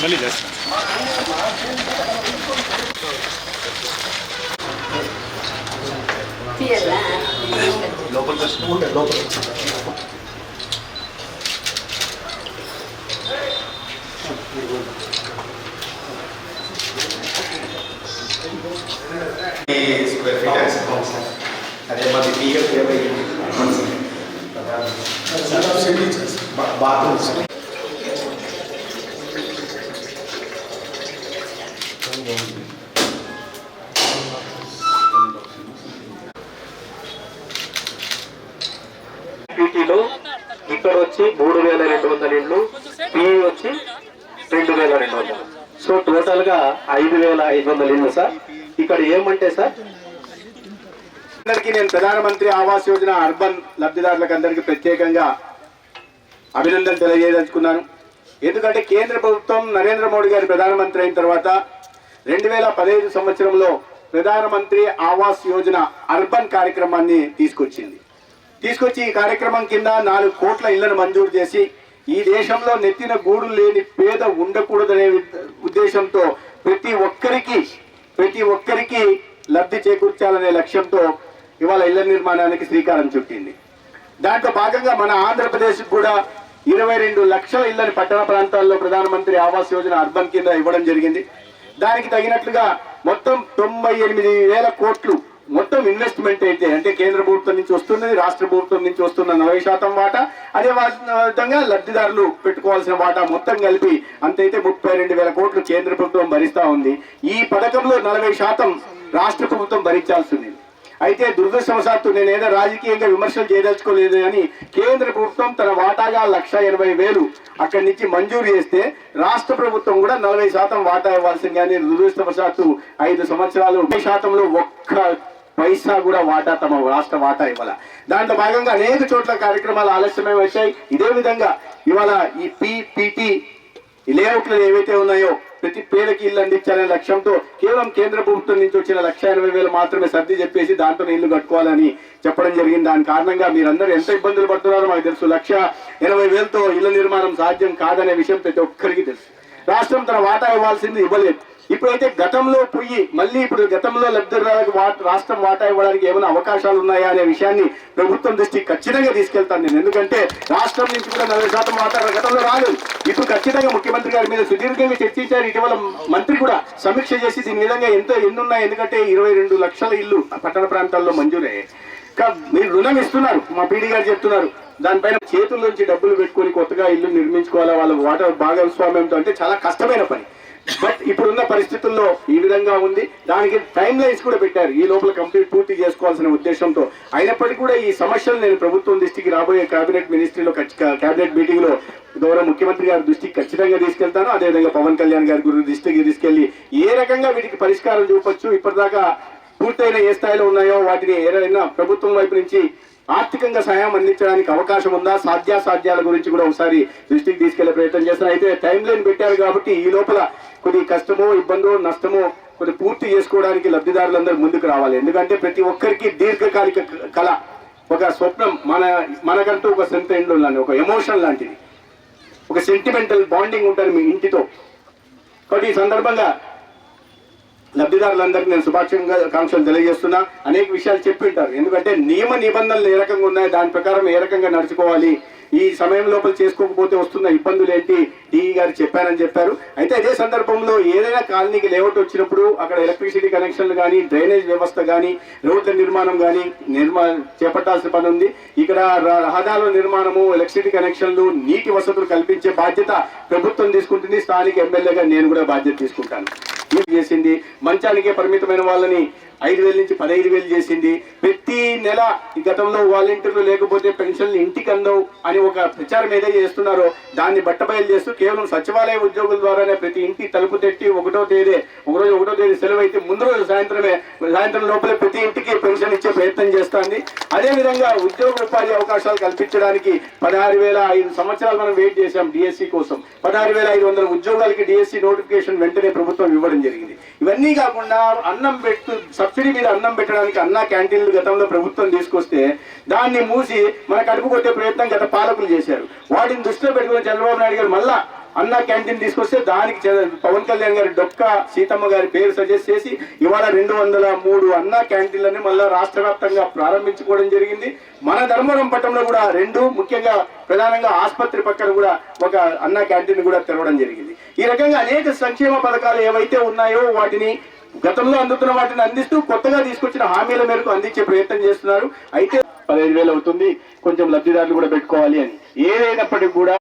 మళ్ళీ చేస్తాను square feet వేసుకోవాలి అదే మాది పిఎఫ్ ఇరవై బాత్రూమ్స్ పీటీలో ఇక్కడ వచ్చి మూడు వేల రెండు వందల ఇండ్లు పిఈ వచ్చి రెండు వేల రెండు వందలు. సో టోటల్గా ఐదు వేల ఐదు వందల ఇండ్లు సార్. ఇక్కడ ఏమంటే సార్? అందరికీ నేను ప్రధానమంత్రి ఆవాస్ యోజన అర్బన్ లబ్ధిదారులకు అందరికీ ప్రత్యేకంగా అభినందనలు తెలియజేయదలుచుకున్నాను. ఎందుకంటే కేంద్ర ప్రభుత్వం నరేంద్ర మోడీ గారి ప్రధానమంత్రి అయిన తర్వాత రెండు వేల పదిహేను సంవత్సరంలో ప్రధానమంత్రి ఆవాస్ యోజన అర్బన్ కార్యక్రమాన్ని తీసుకొచ్చింది. తీసుకొచ్చి ఈ కార్యక్రమం కింద నాలుగు కోట్ల ఇళ్ళను మంజూరు చేసి ఈ దేశంలో నెత్తిన గూడు లేని పేద ఉండకూడదనే ఉద్దేశంతో ప్రతి ఒక్కరికి ప్రతి ఒక్కరికి లబ్ధి చేకూర్చాలనే లక్ష్యంతో ఇవాళ ఇళ్ళ నిర్మాణానికి శ్రీకారం చుట్టింది. దాంట్లో భాగంగా మన ఆంధ్రప్రదేశ్ కూడా ఇరవై రెండు లక్షల ఇళ్ళను పట్టణ ప్రాంతాల్లో ప్రధానమంత్రి ఆవాస్ యోజన అర్బన్ కింద ఇవ్వడం జరిగింది. దానికి తగినట్లుగా మొత్తం తొంభై ఎనిమిది వేల కోట్లు మొత్తం ఇన్వెస్ట్మెంట్ అయితే అంటే కేంద్ర ప్రభుత్వం నుంచి వస్తున్నది రాష్ట్ర ప్రభుత్వం నుంచి వస్తున్న నలభై శాతం వాటా. అదే విధంగా లబ్ధిదారులు పెట్టుకోవాల్సిన వాటా మొత్తం కలిపి అంతైతే ముప్పై రెండు వేల కోట్లు కేంద్ర ప్రభుత్వం భరిస్తా ఉంది. ఈ పథకంలో నలభై శాతం రాష్ట్ర ప్రభుత్వం భరించాల్సి ఉంది అయితే దురదృష్టవశాత్తు నేను ఏదో రాజకీయంగా విమర్శలు చేయదలుచుకోలేదు అని కేంద్ర ప్రభుత్వం తన వాటాగా లక్ష ఎనభై వేలు అక్కడి నుంచి మంజూరు చేస్తే రాష్ట్ర ప్రభుత్వం కూడా నలభై శాతం వాటా ఇవ్వాల్సిందిగానే దురదృష్టవశాత్తు ఐదు సంవత్సరాలు ముప్పై శాతంలో ఒక్క పైసా కూడా వాటా తమ రాష్ట్ర వాటా ఇవ్వాల. దాంట్లో భాగంగా అనేక చోట్ల కార్యక్రమాలు ఆలస్యమై వచ్చాయి. ఇదే విధంగా ఇవాళ ఈ పీపీటీ లేఅవుట్లు ఏవైతే ఉన్నాయో ప్రతి పేదకి ఇల్లు అందించాలనే లక్ష్యంతో కేవలం కేంద్ర ప్రభుత్వం నుంచి వచ్చిన లక్ష ఎనభై వేలు మాత్రమే సర్ది చెప్పేసి దాంట్లో ఇల్లు కట్టుకోవాలని చెప్పడం జరిగింది. దాని కారణంగా మీరందరూ ఎంత ఇబ్బందులు పడుతున్నారో మాకు తెలుసు. లక్ష ఎనభై వేలతో ఇళ్ళ నిర్మాణం సాధ్యం కాదనే విషయం ప్రతి ఒక్కరికి తెలుసు. రాష్ట్రం తన వాటా ఇవ్వాల్సింది ఇవ్వలేదు. ఇప్పుడైతే గతంలో పోయి మళ్ళీ ఇప్పుడు గతంలో లబ్ధిదారులకు రాష్ట్రం వాటా ఇవ్వడానికి ఏమైనా అవకాశాలు ఉన్నాయా అనే విషయాన్ని ప్రభుత్వం దృష్టికి ఖచ్చితంగా తీసుకెళ్తాను నేను. ఎందుకంటే రాష్ట్రం నుంచి కూడా నలభై శాతం వాటా గతంలో రాలేదు. ఇప్పుడు ఖచ్చితంగా ముఖ్యమంత్రి గారి మీద సుదీర్ఘంగా చర్చించారు. ఇటీవల మంత్రి కూడా సమీక్ష చేసి దీని విధంగా ఎంతో ఎన్నున్నాయి. ఎందుకంటే ఇరవై రెండు లక్షల ఇల్లు పట్టణ ప్రాంతాల్లో మంజూరయ్యాయి. మీరు రుణం ఇస్తున్నారు. మా పీడీ గారు చెప్తున్నారు. దానిపైన చేతుల్లోంచి డబ్బులు పెట్టుకొని కొత్తగా ఇల్లు నిర్మించుకోవాలా వాళ్ళ వాటర్ భాగస్వామ్యంతో అంటే చాలా కష్టమైన పని. బట్ ఇప్పుడున్న పరిస్థితుల్లో ఈ విధంగా ఉంది. దానికి టైం లైన్స్ కూడా పెట్టారు. ఈ లోపల కంప్లీట్ పూర్తి చేసుకోవాల్సిన ఉద్దేశంతో. అయినప్పటికీ కూడా ఈ సమస్యలు నేను ప్రభుత్వం దృష్టికి రాబోయే కేబినెట్ మినిస్ట్రీలో కేబినెట్ మీటింగ్లో గౌరవ ముఖ్యమంత్రి గారి దృష్టికి ఖచ్చితంగా తీసుకెళ్తాను. అదేవిధంగా పవన్ కళ్యాణ్ గారి గురి దృష్టికి తీసుకెళ్ళి ఏ రకంగా వీటికి పరిష్కారం చూపొచ్చు ఇప్పటిదాకా పూర్తయిన ఏ స్థాయిలో ఉన్నాయో వాటిని ఏదైనా ప్రభుత్వం వైపు నుంచి ఆర్థికంగా సహాయం అందించడానికి అవకాశం ఉందా? సాధ్యాసాధ్యాల గురించి కూడా ఒకసారి దృష్టికి తీసుకెళ్ళే ప్రయత్నం చేస్తాను అయితే టైం లైన్ పెట్టారు కాబట్టి ఈ లోపల కొద్ది కష్టమో ఇబ్బందో నష్టమో కొద్ది పూర్తి చేసుకోవడానికి లబ్ధిదారులందరూ ముందుకు రావాలి. ఎందుకంటే ప్రతి ఒక్కరికి దీర్ఘకాలిక కళ ఒక స్వప్నం మన మనకంటూ ఒక సొంత ఇండ్లు లాంటి ఒక ఎమోషన్ లాంటిది. ఒక సెంటిమెంటల్ బాండింగ్ ఉంటుంది మీ ఇంటితో. కాబట్టి ఈ సందర్భంగా లబ్ధిదారులందరికీ నేను శుభాకాంక్షలు తెలియజేస్తున్నా. అనేక విషయాలు చెప్పింటారు ఎందుకంటే నియమ నిబంధనలు ఏ రకంగా ఉన్నాయి దాని ప్రకారం ఏ రకంగా నడుచుకోవాలి ఈ సమయం లోపల చేసుకోకపోతే వస్తున్న ఇబ్బందులు ఏంటి? డిఈ గారు చెప్పారని చెప్పారు. అయితే అదే సందర్భంలో ఏదైనా కాలనీకి లేఅవుట్ వచ్చినప్పుడు అక్కడ ఎలక్ట్రిసిటీ కనెక్షన్లు కానీ డ్రైనేజ్ వ్యవస్థ కానీ రోడ్ల నిర్మాణం కానీ నిర్మా చేపట్టాల్సిన పని ఉంది. ఇక్కడ రహదారుల నిర్మాణము ఎలక్ట్రిసిటీ కనెక్షన్లు నీటి వసతులు కల్పించే బాధ్యత ప్రభుత్వం తీసుకుంటుంది. స్థానిక ఎమ్మెల్యేగా నేను కూడా బాధ్యత తీసుకుంటాను. చేసింది. మంచానికే పరిమితమైన వాళ్ళని ఐదు వేల నుంచి పదహైదు వేలు చేసింది. ప్రతి నెల ఈ గతంలో వాలంటీర్లు లేకపోతే పెన్షన్లు ఇంటికి అందవు అని ఒక ప్రచారం ఏదైతే చేస్తున్నారో దాన్ని బట్టబయలు చేస్తూ కేవలం సచివాలయ ఉద్యోగుల ద్వారానే ప్రతి ఇంటి తలుపు తెట్టి ఒకటో తేదీ ఒకరోజు ఒకటో తేదీ సెలవు అయితే ముందు రోజు సాయంత్రమే సాయంత్రం లోపలే ప్రతి ఇంటికి పెన్షన్ ఇచ్చే ప్రయత్నం చేస్తుంది. అదే విధంగా ఉద్యోగ ఉపాధి అవకాశాలు కల్పించడానికి పదహారు వేల ఐదు సంవత్సరాలు మనం వెయిట్ చేశాం డిఎస్సి కోసం. పదహారు వేల ఐదు వందల ఉద్యోగాలకి డిఎస్సి నోటిఫికేషన్ వెంటనే ప్రభుత్వం ఇవ్వడం జరిగింది. ఇవన్నీ కాకుండా అన్నం పెట్టు సబ్సిడీ మీద అన్నం పెట్టడానికి అన్నా క్యాంటీన్లు గతంలో ప్రభుత్వం తీసుకొస్తే దాన్ని మూసి మన కడుపు కొట్టే ప్రయత్నం గత పాలకులు చేశారు. వాటిని దృష్టిలో పెట్టుకుని చంద్రబాబు నాయుడు గారు మళ్ళా అన్న క్యాంటీన్ తీసుకొస్తే దానికి పవన్ కళ్యాణ్ గారి డొక్క సీతమ్మ గారి పేరు సజెస్ట్ చేసి ఇవాళ రెండు వందల మూడు అన్న క్యాంటీన్లని మళ్ళీ రాష్ట్ర వ్యాప్తంగా ప్రారంభించుకోవడం జరిగింది. మన ధర్మవరం పట్టణంలో కూడా రెండు ముఖ్యంగా ప్రధానంగా ఆసుపత్రి పక్కన కూడా ఒక అన్న క్యాంటీన్ కూడా తెరవడం జరిగింది. ఈ రకంగా అనేక సంక్షేమ పథకాలు ఏవైతే ఉన్నాయో వాటిని గతంలో అందుతున్న వాటిని అందిస్తూ కొత్తగా తీసుకొచ్చిన హామీల మేరకు అందించే ప్రయత్నం చేస్తున్నారు. అయితే పదహైదు వేలు అవుతుంది. కొంచెం లబ్ధిదారులు కూడా పెట్టుకోవాలి అని. ఏదైనప్పటికీ కూడా